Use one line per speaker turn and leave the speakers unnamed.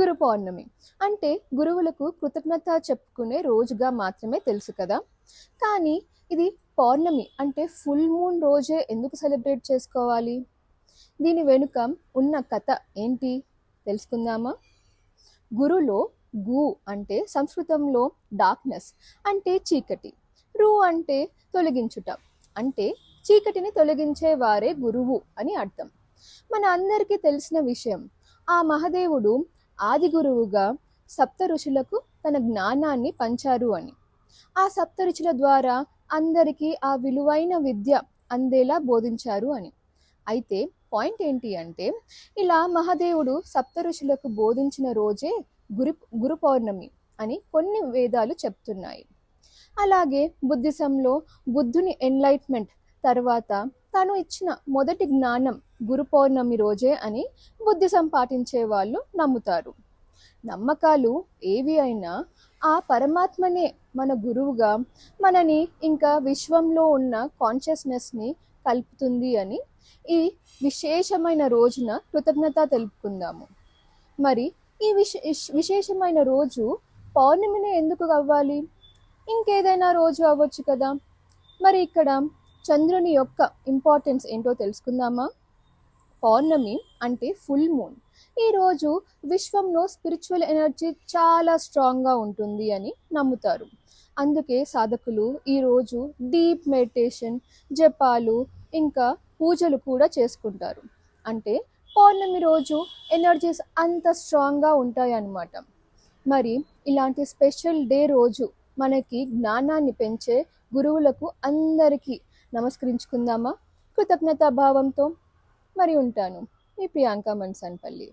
గురు పౌర్ణమి అంటే గురువులకు కృతజ్ఞత చెప్పుకునే రోజుగా మాత్రమే తెలుసు కదా. కానీ ఇది పౌర్ణమి అంటే ఫుల్ మూన్ రోజే ఎందుకు సెలబ్రేట్ చేసుకోవాలి? దీని వెనుక ఉన్న కథ ఏంటి? తెలుసుకుందామా? గురులో గు అంటే సంస్కృతంలో డార్క్నెస్ అంటే చీకటి. రు అంటే తొలగించుట. అంటే చీకటిని తొలగించే వారే గురువు అని అర్థం. మన అందరికీ తెలిసిన విషయం ఆ మహదేవుడు ఆది గురువుగా సప్త ఋషులకు తన జ్ఞానాన్ని పంచారు అని. ఆ సప్త ఋషుల ద్వారా అందరికీ ఆ విలువైన విద్య అందేలా బోధించారు అని. అయితే పాయింట్ ఏంటి అంటే ఇలా మహాదేవుడు సప్త ఋషులకు బోధించిన రోజే గురు గురు పౌర్ణమి అని కొన్ని వేదాలు చెప్తున్నాయి. అలాగే బుద్ధిజంలో బుద్ధుని ఎన్లైట్మెంట్ తర్వాత తను ఇచ్చిన మొదటి జ్ఞానం గురు పౌర్ణమి రోజే అని బుద్ధి సంపాదించే వాళ్ళు నమ్ముతారు. నమ్మకాలు ఏవి అయినా ఆ పరమాత్మనే మన గురువుగా మనని ఇంకా విశ్వంలో ఉన్న కాన్షియస్నెస్ని కలుపుతుంది అని ఈ విశేషమైన రోజున కృతజ్ఞత తెలుపుకుందాము. మరి ఈ విశ విశేషమైన రోజు పౌర్ణమిని ఎందుకు అవ్వాలి? ఇంకేదైనా రోజు అవ్వచ్చు కదా. మరి ఇక్కడ చంద్రుని యొక్క ఇంపార్టెన్స్ ఏంటో తెలుసుకుందామా? పౌర్ణమి అంటే ఫుల్ మూన్ ఈరోజు విశ్వంలో స్పిరిచువల్ ఎనర్జీ చాలా స్ట్రాంగ్గా ఉంటుంది అని నమ్ముతారు. అందుకే సాధకులు ఈరోజు డీప్ మెడిటేషన్ జపాలు ఇంకా పూజలు కూడా చేసుకుంటారు. అంటే పౌర్ణమి రోజు ఎనర్జీస్ అంత స్ట్రాంగ్గా ఉంటాయన్నమాట. మరి ఇలాంటి స్పెషల్ డే రోజు మనకి జ్ఞానాన్ని పెంచే గురువులకు అందరికీ నమస్కరించుకుందామా? కృతజ్ఞతా భావంతో మరి ఉంటాను. మీ ప్రియాంక మన్సన్పల్లి.